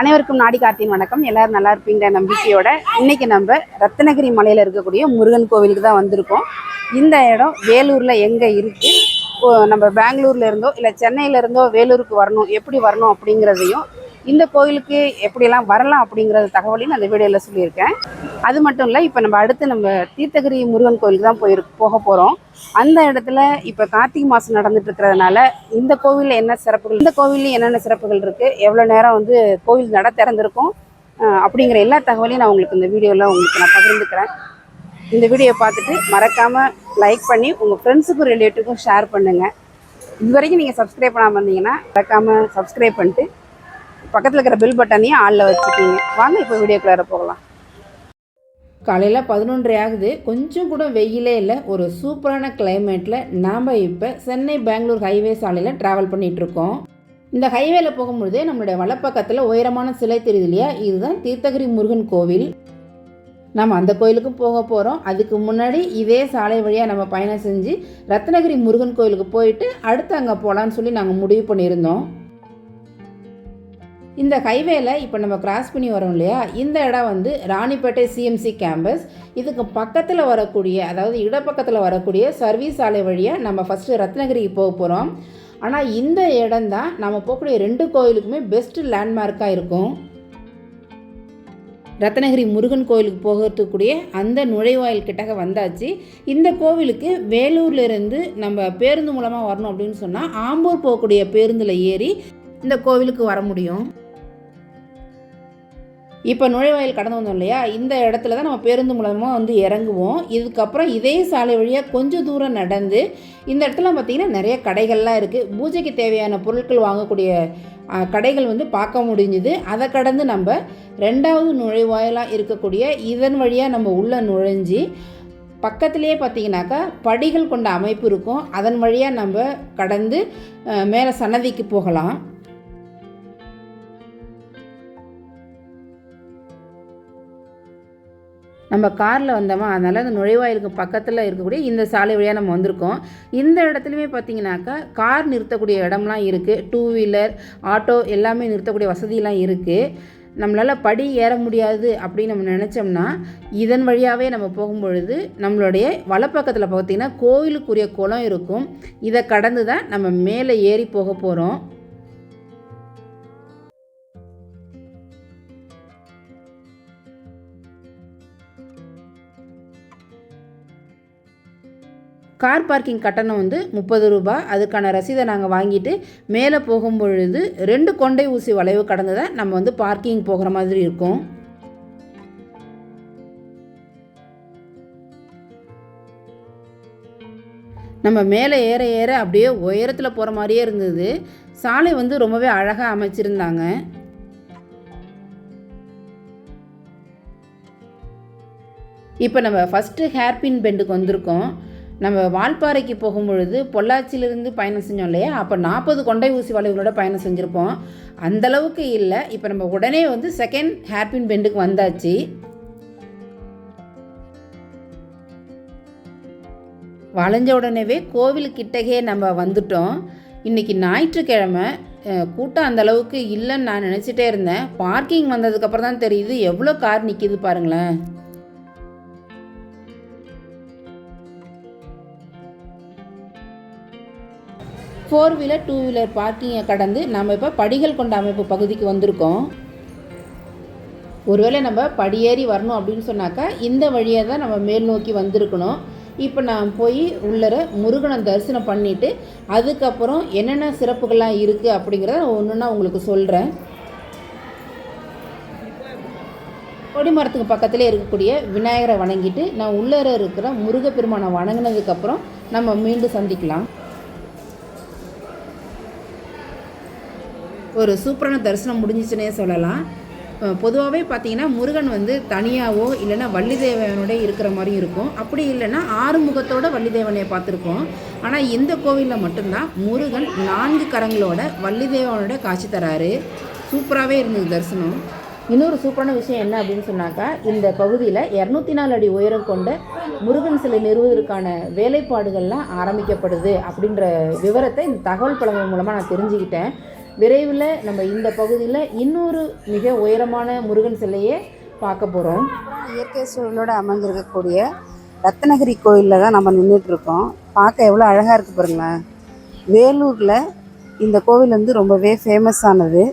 அனைவருக்கும் நாடி கார்த்தின் வணக்கம். எல்லாரும் நல்லா இருப்பீங்கிற நம்பிக்கையோட இன்னைக்கு நம்ம ரத்னகிரி மலையில் இருக்கக்கூடிய முருகன் கோவிலுக்கு தான் வந்திருக்கோம். இந்த இடம் வேலூரில் எங்கே இருக்குது நம்ம பெங்களூர்ல இருந்தோ இல்லை சென்னையில இருந்தோ வேலூருக்கு வரணும் எப்படி வரணும் அப்படிங்கிறதையும் இந்த கோவிலுக்கு எப்படியெல்லாம் வரலாம் அப்படிங்கிற தகவலையும் நான் வீடியோவில் சொல்லியிருக்கேன். அது மட்டும் இல்லை இப்போ நம்ம அடுத்து நம்ம தீர்த்தகிரி முருகன் கோவிலுக்கு தான் போயிரு போக போகிறோம் அந்த இடத்துல இப்போ கார்த்திகை மாதம் நடந்துட்டு இருக்கிறதுனால இந்த கோவிலில் என்ன சிறப்புகள் இந்த கோவில்லையும் என்னென்ன சிறப்புகள் இருக்குது எவ்வளோ நேரம் வந்து கோவில் நட திறந்திருக்கும் அப்படிங்கிற எல்லா தகவலையும் நான் உங்களுக்கு இந்த வீடியோவில் உங்களுக்கு நான் பகிர்ந்துக்கிறேன். இந்த வீடியோ பார்த்துட்டு மறக்காமல் லைக் பண்ணி உங்கள் ஃப்ரெண்ட்ஸுக்கும் ரிலேட்டிவ்க்கும் ஷேர் பண்ணுங்கள் இது வரைக்கும் நீங்கள் சப்ஸ்கிரைப் பண்ணாமல் இருந்தீங்கன்னா மறக்காமல் சப்ஸ்கிரைப் பண்ணிட்டு பக்கத்தில் இருக்கிற பில் பட்டனையும் ஆளில் வச்சுக்கிங்க. வாங்க இப்போ வீடியோக்குள்ளார போகலாம். காலையில் பதினொன்றரை ஆகுது. கொஞ்சம் கூட வெயிலே இல்லை. ஒரு சூப்பரான கிளைமேட்டில் நாம் இப்போ சென்னை பெங்களூர் ஹைவே சாலையில் ட்ராவல் பண்ணிகிட்ருக்கோம் இந்த ஹைவேல போகும்பொழுதே நம்மளுடைய வலப்பக்கத்தில் உயரமான சிலை தெரியுது இல்லையா? இதுதான் தீர்த்தகிரி முருகன் கோவில். நம்ம அந்த கோயிலுக்கு போக போகிறோம் அதுக்கு முன்னாடி இதே சாலை வழியாக நம்ம பயணம் செஞ்சு ரத்னகிரி முருகன் கோயிலுக்கு போயிட்டு அடுத்து அங்கே போகலான்னு சொல்லி நாங்கள் முடிவு பண்ணியிருந்தோம். இந்த ஹைவேல இப்போ நம்ம கிராஸ் பண்ணி வரோம் இல்லையா? இந்த இடம் வந்து ராணிப்பேட்டை சிஎம்சி கேம்பஸ் இதுக்கு பக்கத்தில் வரக்கூடிய அதாவது இடப்பக்கத்தில் வரக்கூடிய சர்வீஸ் ஆலை வழியாக நம்ம ஃபஸ்ட்டு ரத்னகிரிக்கு போக போகிறோம் ஆனால் இந்த இடம் தான் நம்ம போகக்கூடிய ரெண்டு கோயிலுக்குமே பெஸ்ட்டு லேண்ட்மார்க்காக இருக்கும். ரத்னகிரி முருகன் கோயிலுக்கு போகிறதுக்குரிய அந்த நுழைவாயில் கிட்டக்க வந்தாச்சு. இந்த கோவிலுக்கு வேலூர்லேருந்து நம்ம பேருந்து மூலமாக வரணும் அப்படின்னு சொன்னால் ஆம்பூர் போகக்கூடிய பேருந்தில் ஏறி இந்த கோவிலுக்கு வர முடியும். இப்போ நுழைவாயில் கடந்து வந்தோம் இல்லையா? இந்த இடத்துல தான் நம்ம பேருந்து மூலமாக வந்து இறங்குவோம். இதுக்கப்புறம் இதே சாலை வழியாக கொஞ்சம் தூரம் நடந்து இந்த இடத்துல பார்த்திங்கன்னா நிறைய கடைகள்லாம் இருக்குது பூஜைக்கு தேவையான பொருட்கள் வாங்கக்கூடிய கடைகள் வந்து பார்க்க முடிஞ்சுது. அதை கடந்து நம்ம ரெண்டாவது நுழைவாயிலாக இருக்கக்கூடிய இதன் வழியாக நம்ம உள்ளே நுழைஞ்சி பக்கத்துலேயே பார்த்தீங்கன்னாக்கா படிகள் கொண்ட அமைப்பு இருக்கும். அதன் வழியாக நம்ம கடந்து மேலே சன்னதிக்கு போகலாம். நம்ம காரில் வந்தோமா அதனால் அந்த நுழைவாயிலுக்கு பக்கத்தில் இருக்கக்கூடிய இந்த சாலை வழியாக நம்ம வந்திருக்கோம். இந்த இடத்துலையுமே பார்த்தீங்கன்னாக்கா கார் நிறுத்தக்கூடிய இடம்லாம் இருக்குது டூ வீலர் ஆட்டோ எல்லாமே நிறுத்தக்கூடிய வசதியெலாம் இருக்குது நம்மளால் படி ஏற முடியாது அப்படின்னு நம்ம நினச்சோம்னா இதன் வழியாகவே நம்ம போகும்பொழுது நம்மளுடைய வலப்பக்கத்தில் பார்த்தீங்கன்னா கோயிலுக்குரிய குளம் இருக்கும். இதை கடந்து தான் நம்ம மேலே ஏறி போக போகிறோம் கார் பார்க்கிங் கட்டணம் வந்து முப்பது ரூபாய். அதுக்கான ரசீதை நாங்கள் வாங்கிட்டு மேலே போகும்பொழுது ரெண்டு கொண்டை ஊசி வளைவு கடந்து தான் நம்ம வந்து பார்க்கிங் போகிற மாதிரி இருக்கும். நம்ம மேலே ஏற ஏற அப்படியே உயரத்தில் போகிற மாதிரியே இருந்தது. சாலை வந்து ரொம்பவே அழகாக அமைச்சிருந்தாங்க. இப்போ நம்ம ஃபஸ்ட்டு ஹேர்பின் பெண்டுக்கு வந்திருக்கோம். நம்ம வால்பாறைக்கு போகும்பொழுது பொள்ளாச்சியிலிருந்து பயணம் செஞ்சோம் இல்லையா? அப்போ நாற்பது கொண்டை ஊசி வளைவுகளோட பயணம் செஞ்சுருப்போம். அந்தளவுக்கு இல்லை. இப்போ நம்ம உடனே வந்து செகண்ட் ஹேர்பின் பெண்டுக்கு வந்தாச்சு. வளைஞ்ச உடனேவே கோவில் கிட்டகே நம்ம வந்துட்டோம். இன்றைக்கி ஞாயிற்றுக்கிழமை. கூட்டம் அந்த அளவுக்கு இல்லைன்னு நான் நினச்சிட்டே இருந்தேன். பார்க்கிங் வந்ததுக்கப்புறம் தான் தெரியுது. எவ்வளோ கார் நிற்கிது பாருங்களேன். ஃபோர் வீலர் டூ வீலர் பார்க்கிங்கை கடந்து நம்ம இப்போ படிகள் கொண்ட அமைப்பு பகுதிக்கு வந்திருக்கோம். ஒருவேளை நம்ம படியேறி வரணும் அப்படின்னு சொன்னாக்கா இந்த வழியாக தான் நம்ம மேல் நோக்கி வந்திருக்கணும். இப்போ நான் போய் உள்ளர முருகனை தரிசனம் பண்ணிவிட்டு அதுக்கப்புறம் என்னென்ன சிறப்புகள்லாம் இருக்குது அப்படிங்கிறத ஒன்றுன்னா உங்களுக்கு சொல்கிறேன் கொடிமரத்துக்கு பக்கத்திலே இருக்கக்கூடிய விநாயகரை வணங்கிட்டு நான் உள்ளர இருக்கிற முருகப்பெருமானை வணங்கினதுக்கப்புறம் நம்ம மீண்டும் சந்திக்கலாம். ஒரு சூப்பரான தரிசனம் முடிஞ்சிச்சுனே சொல்லலாம். பொதுவாகவே பார்த்தீங்கன்னா முருகன் வந்து தனியாகவோ இல்லைன்னா வள்ளிதேவனோட இருக்கிற மாதிரி இருக்கும். அப்படி இல்லைன்னா ஆறுமுகத்தோட வள்ளிதேவனையை பார்த்துருக்கோம். ஆனால் இந்த கோவிலில் மட்டும்தான் முருகன் நான்கு கரங்களோட வள்ளிதேவனோட காட்சி தராரு. சூப்பராகவே இருந்தது தரிசனம். இன்னொரு சூப்பரான விஷயம் என்ன அப்படின்னு சொன்னாக்கா இந்த பகுதியில் இரநூத்தி நாலு அடி உயரம் கொண்ட முருகன் சிலை நிறுவுவதற்கான வேலைப்பாடுகள்லாம் ஆரம்பிக்கப்படுது அப்படின்ற விவரத்தை இந்த தகவல் பழங்கள் மூலமாக நான் தெரிஞ்சுக்கிட்டேன். விரைவில் நம்ம இந்த பகுதியில் இன்னொரு மிக உயரமான முருகன் சிலையை பார்க்க போகிறோம் இயற்கை சூழலோடு அமர்ந்திருக்கக்கூடிய ரத்னகிரி கோயிலில் தான் நம்ம நின்றுட்டுருக்கோம் பார்க்க எவ்வளோ அழகாக இருக்குது பாருங்களேன். வேலூரில் இந்த கோவில் வந்து ரொம்பவே ஃபேமஸ் ஆனது.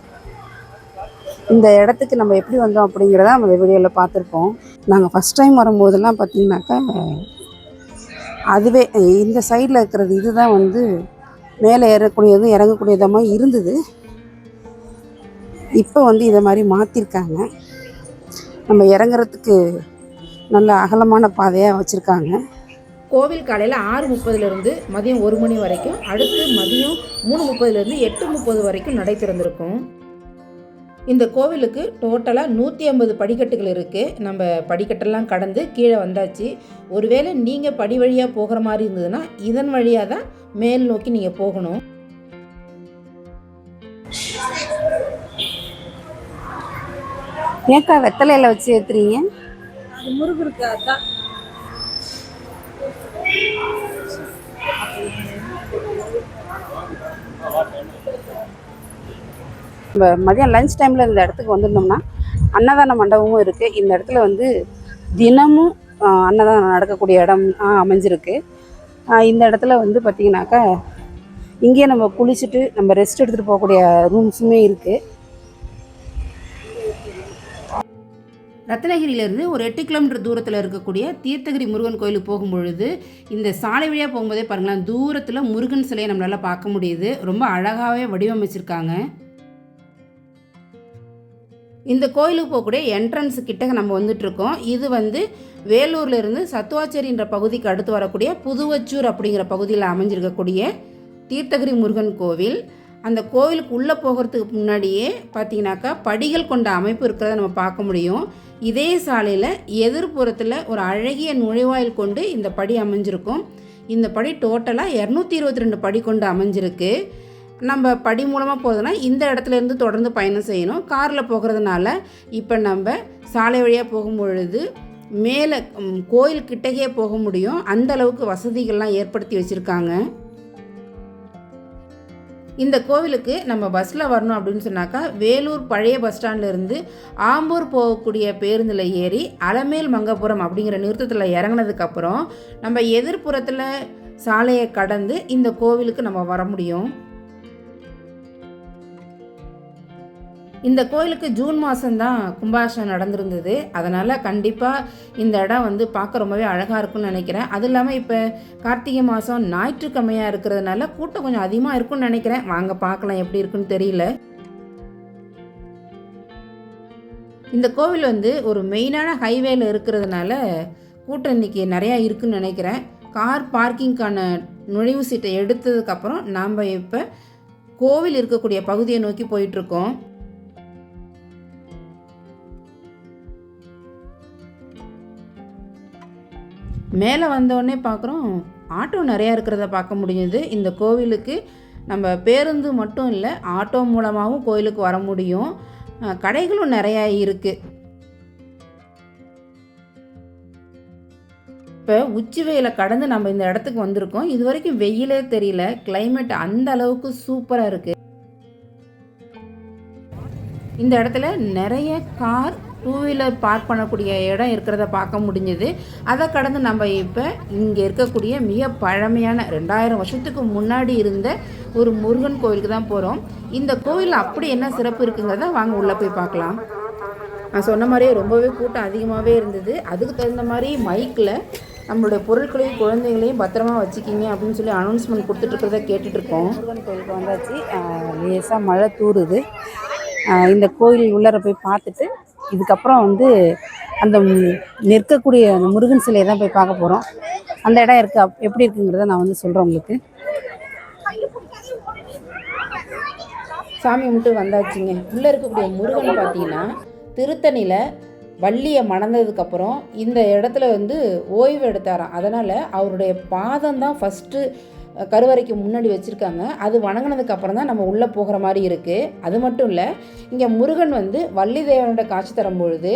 இந்த இடத்துக்கு நம்ம எப்படி வந்தோம் அப்படிங்கிறத நம்ம வீடியோவில் பார்த்துருப்போம். நாங்கள் ஃபஸ்ட் டைம் வரும்போதெல்லாம் பார்த்தீங்கன்னாக்கா அதுவே இந்த சைடில் இருக்கிறது இதுதான் வந்து மேலே ஏறக்கூடியதும் இறங்கக்கூடியதுமாக இருந்தது. இப்போ வந்து இதை மாதிரி மாற்றிருக்காங்க நம்ம இறங்குறதுக்கு நல்ல அகலமான பாதையாக வச்சுருக்காங்க. கோவில் காலையில் ஆறு முப்பதுலேருந்து மதியம் ஒரு மணி வரைக்கும் அடுத்து மதியம் மூணு முப்பதுலேருந்து எட்டு முப்பது வரைக்கும் நடை திறந்திருக்கும் இந்த கோவிலுக்கு டோட்டலாக நூற்றி ஐம்பது படிக்கட்டுகள் இருக்குது நம்ம படிக்கட்டெல்லாம் கடந்து கீழே வந்தாச்சு. ஒருவேளை நீங்கள் படி வழியாக போகிற மாதிரி இருந்ததுன்னா இதன் வழியாக தான் மேல் நோக்கி நீங்கள் போகணும். ஏக்கா வெத்தலையில் வச்சு ஏற்றுறீங்க முருகருக்கு அதான். நம்ம மதியம் லஞ்ச் டைமில் இந்த இடத்துக்கு வந்திருந்தோம்னா அன்னதான மண்டபமும் இருக்குது இந்த இடத்துல வந்து தினமும் அன்னதானம் நடக்கக்கூடிய இடம் அமைஞ்சிருக்கு. இந்த இடத்துல வந்து பார்த்திங்கனாக்கா இங்கேயே நம்ம குளிச்சுட்டு நம்ம ரெஸ்ட் எடுத்துகிட்டு போகக்கூடிய ரூம்ஸுமே இருக்குது ரத்னகிரியிலேருந்து ஒரு எட்டு கிலோமீட்டர் தூரத்தில் இருக்கக்கூடிய தீர்த்தகிரி முருகன் கோயிலுக்கு போகும்பொழுது இந்த சாலை வழியாக போகும்போதே பாருங்களேன் தூரத்தில் முருகன் சிலையை நம்மளால் பார்க்க முடியுது. ரொம்ப அழகாகவே வடிவமைச்சிருக்காங்க. இந்த கோயிலுக்கு போகக்கூடிய என்ட்ரன்ஸ் கிட்ட நம்ம வந்துட்டுருக்கோம். இது வந்து வேலூர்ல இருந்து சத்துவாச்சேரின்ற பகுதிக்கு அடுத்து வரக்கூடிய புதுவச்சூர் அப்படிங்கிற பகுதியில் அமைஞ்சிருக்கக்கூடிய தீர்த்தகிரி முருகன் கோவில். அந்த கோவிலுக்கு உள்ளே போகிறதுக்கு முன்னாடியே பார்த்தீங்கன்னாக்கா படிகள் கொண்ட அமைப்பு இருக்கிறத நம்ம பார்க்க முடியும். இதே சாலையில் எதிர்ப்புறத்தில் ஒரு அழகிய நுழைவாயில் கொண்டு இந்த படி அமைஞ்சிருக்கும். இந்த படி டோட்டலாக இரநூத்தி இருபத்தி ரெண்டு படி கொண்டு அமைஞ்சிருக்கு. நம்ம படி மூலமாக போகிறதுனா இந்த இடத்துல இருந்து தொடர்ந்து பயணம் செய்யணும். காரில் போகிறதுனால இப்போ நம்ம சாலை வழியாக போகும்பொழுது மேலே கோயில் கிட்டக்கே போக முடியும். அந்த அளவுக்கு வசதிகள்லாம் ஏற்படுத்தி வச்சுருக்காங்க. இந்த கோவிலுக்கு நம்ம பஸ்ஸில் வரணும் அப்படின்னு சொன்னாக்கா வேலூர் பழைய பஸ் ஸ்டாண்ட்லேருந்து ஆம்பூர் போகக்கூடிய பேருந்தில் ஏறி அலமேல் மங்கபுரம் அப்படிங்கிற நிறுத்தத்தில் இறங்குனதுக்கப்புறம் நம்ம எதிர்ப்புறத்தில் சாலையை கடந்து இந்த கோவிலுக்கு நம்ம வர முடியும். இந்த கோயிலுக்கு ஜூன் மாதம்தான் கும்பாஷம் நடந்திருந்தது. அதனால் கண்டிப்பாக இந்த இடம் வந்து பார்க்க ரொம்பவே அழகாக இருக்கும்னு நினைக்கிறேன். அது இல்லாமல் இப்போ கார்த்திகை மாதம் ஞாயிற்றுக்கிழமையாக இருக்கிறதுனால கூட்டம் கொஞ்சம் அதிகமாக இருக்கும்னு நினைக்கிறேன். வாங்க பார்க்கலாம் எப்படி இருக்குன்னு தெரியல. இந்த கோவில் வந்து ஒரு மெயினான ஹைவேல இருக்கிறதுனால கூட்டம் இன்னைக்கு நிறையா இருக்குன்னு நினைக்கிறேன். கார் பார்க்கிங்க்கான நுழைவு சீட்டை எடுத்ததுக்கப்புறம் நாம் இப்போ கோவில் இருக்கக்கூடிய பகுதியை நோக்கி போயிட்டுருக்கோம் மேலே வந்தோடனே பார்க்குறோம் ஆட்டோ நிறையா இருக்கிறத பார்க்க முடியுது இந்த கோவிலுக்கு நம்ம பேருந்து மட்டும் இல்லை ஆட்டோ மூலமாகவும் கோயிலுக்கு வர முடியும். கடைகளும் நிறையா இருக்குது இப்போ உச்சி வெயிலை கடந்து நம்ம இந்த இடத்துக்கு வந்திருக்கோம். இது வரைக்கும் வெயிலே தெரியல. கிளைமேட் அந்த அளவுக்கு சூப்பராக இருக்குது இந்த இடத்துல நிறைய கார் டூ வீலர் பார்க் பண்ணக்கூடிய இடம் இருக்கிறத பார்க்க முடிஞ்சது. அதை கடந்து நம்ம இப்போ இங்கே இருக்கக்கூடிய மிக பழமையான ரெண்டாயிரம் வருஷத்துக்கு முன்னாடி இருந்த ஒரு முருகன் கோவிலுக்கு தான் போகிறோம் இந்த கோவில் அப்படி என்ன சிறப்பு இருக்குங்கிறத வாங்க உள்ளே போய் பார்க்கலாம். நான் சொன்ன மாதிரியே ரொம்பவே கூட்டம் அதிகமாகவே இருந்தது. அதுக்கு தகுந்த மாதிரி மைக்கில் நம்மளுடைய பொருட்களையும் குழந்தைகளையும் பத்திரமா வச்சுக்கிங்க அப்படின்னு சொல்லி அனௌன்ஸ்மெண்ட் கொடுத்துட்ருக்கிறத கேட்டுட்ருக்கோம். முருகன் கோயிலுக்கு வந்தாச்சு. லேசாக மழை தூறுது இந்த கோயில் உள்ளார போய் பார்த்துட்டு இதுக்கப்புறம் வந்து அந்த நிற்கக்கூடிய அந்த முருகன் சிலையை தான் போய் பார்க்க போகிறோம் அந்த இடம் இருக்கு. எப்படி இருக்குங்கிறத நான் வந்து சொல்கிறேன் உங்களுக்கு. சாமி கும்பிட்டு வந்தாச்சுங்க. உள்ளே இருக்கக்கூடிய முருகன் பார்த்தீங்கன்னா திருத்தணியில் வள்ளியை மணந்ததுக்கப்புறம் இந்த இடத்துல வந்து ஓய்வு எடுத்தாராம். அதனால் அவருடைய பாதம் தான் ஃபஸ்ட்டு கருவறைக்கு முன்னாடி வச்சுருக்காங்க. அது வணங்கினதுக்கு அப்புறம் தான் நம்ம உள்ளே போகிற மாதிரி இருக்குது அது மட்டும் இல்லை இங்கே முருகன் வந்து வள்ளி தேவனோட காட்சி தரும் பொழுது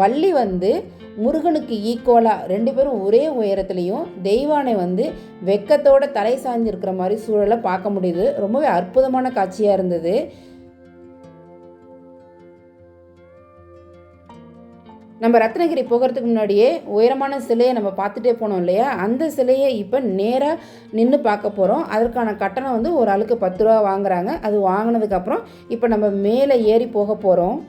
வள்ளி வந்து முருகனுக்கு ஈக்குவலாக ரெண்டு பேரும் ஒரே உயரத்துலேயும் தெய்வானை வந்து வெக்கத்தோட தலை சாஞ்சிருக்கிற மாதிரி சூழலை பார்க்க முடியுது. ரொம்பவே அற்புதமான காட்சியாக இருந்தது. நம்ம ரத்னகிரி போகிறதுக்கு முன்னாடியே உயரமான சிலையை நம்ம பார்த்துட்டே போனோம் இல்லையா? அந்த சிலையை இப்போ நேராக நின்று பார்க்க போகிறோம் அதற்கான கட்டணம் வந்து ஒரு ஆளுக்கு பத்து ரூபா வாங்குறாங்க. அது வாங்கினதுக்கப்புறம் இப்போ நம்ம மேலே ஏறி போக போகிறோம்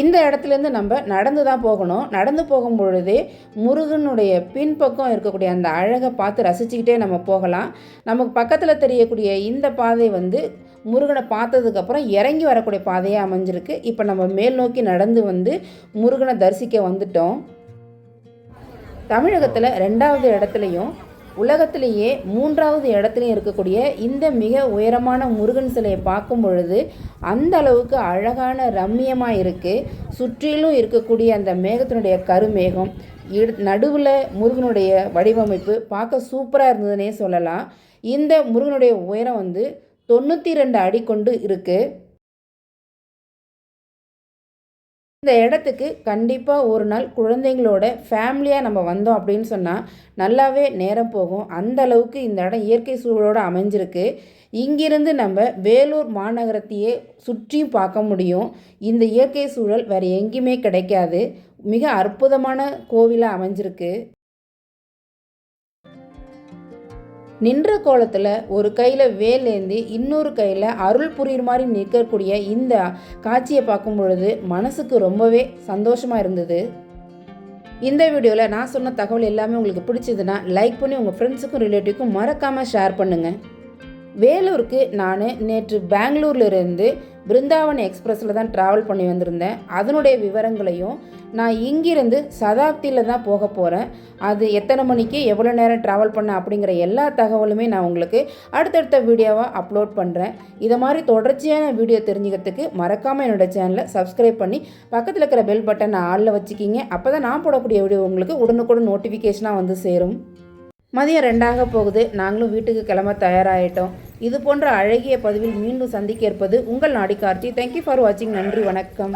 இந்த இடத்துலேருந்து நம்ம நடந்து தான் போகணும். நடந்து போகும் பொழுதே முருகனுடைய பின்பக்கம் இருக்கக்கூடிய அந்த அழகை பார்த்து ரசிச்சுக்கிட்டே நம்ம போகலாம். நமக்கு பக்கத்தில் தெரியக்கூடிய இந்த பாதை வந்து முருகனை பார்த்ததுக்கப்புறம் இறங்கி வரக்கூடிய பாதையாக அமைஞ்சிருக்கு. இப்போ நம்ம மேல் நோக்கி நடந்து வந்து முருகனை தரிசிக்க வந்துட்டோம். தமிழகத்தில் ரெண்டாவது இடத்துலையும் உலகத்திலேயே மூன்றாவது இடத்துலையும் இருக்கக்கூடிய இந்த மிக உயரமான முருகன் சிலையை பார்க்கும் பொழுது அந்த அளவுக்கு அழகான ரம்மியமாக இருக்குது சுற்றிலும் இருக்கக்கூடிய அந்த மேகத்தினுடைய கருமேகம் நடுவில் முருகனுடைய வடிவமைப்பு பார்க்க சூப்பராக இருந்ததுன்னே சொல்லலாம். இந்த முருகனுடைய உயரம் வந்து தொண்ணூற்றி ரெண்டு அடி கொண்டு இருக்குது இந்த இடத்துக்கு கண்டிப்பாக ஒரு நாள் குழந்தைங்களோட ஃபேமிலியாக நம்ம வந்தோம் அப்படின்னு சொன்னால் நல்லாவே நேரம் போகும். அந்த அளவுக்கு இந்த இடம் இயற்கை சூழலோடு அமைஞ்சிருக்கு. இங்கிருந்து நம்ம வேலூர் மாநகரத்தையே சுற்றியும் பார்க்க முடியும். இந்த இயற்கை சூழல் வேறு எங்கேயுமே கிடைக்காது. மிக அற்புதமான கோவிலாக அமைஞ்சிருக்கு. நின்ற கோலத்தில் ஒரு கையில் வேல் ஏந்தி இன்னொரு கையில் அருள் புரியுற மாதிரி நிற்கக்கூடிய இந்த காட்சியை பார்க்கும் பொழுது மனசுக்கு ரொம்பவே சந்தோஷமாக இருந்தது. இந்த வீடியோவில் நான் சொன்ன தகவல் எல்லாமே உங்களுக்கு பிடிச்சதுன்னா லைக் பண்ணி உங்கள் ஃப்ரெண்ட்ஸுக்கும் ரிலேட்டிவ்க்கும் மறக்காமல் ஷேர் பண்ணுங்கள் வேலூருக்கு நான் நேற்று பெங்களூர்லேருந்து பிருந்தாவன் எக்ஸ்பிரஸில் தான் ட்ராவல் பண்ணி வந்திருந்தேன். அதனுடைய விவரங்களையும் நான் இங்கிருந்து சதாப்தியில் தான் போக போகிறேன் அது எத்தனை மணிக்கு எவ்வளோ நேரம் ட்ராவல் பண்ண அப்படிங்கிற எல்லா தகவலுமே நான் உங்களுக்கு அடுத்தடுத்த வீடியோவாக அப்லோட் பண்ணுறேன் இதை மாதிரி தொடர்ச்சியான வீடியோ தெரிஞ்சுக்கிறதுக்கு மறக்காமல் என்னோடய சேனலை சப்ஸ்கிரைப் பண்ணி பக்கத்தில் இருக்கிற பெல் பட்டனை ஆளில் வச்சுக்கிங்க. அப்போ தான் நான் போடக்கூடிய வீடியோ உங்களுக்கு உடனுக்குடன் நோட்டிஃபிகேஷனாக வந்து சேரும். மதியம் ரெண்டாக போகுது. நாங்களும் வீட்டுக்கு கிளம்ப தயாராகிட்டோம் இது போன்ற அழகிய பதிவில் மீண்டும் சந்திக்க இருப்பது உங்கள் நாடி கார்த்தி தேங்க்யூ ஃபார் வாட்சிங் நன்றி. வணக்கம்.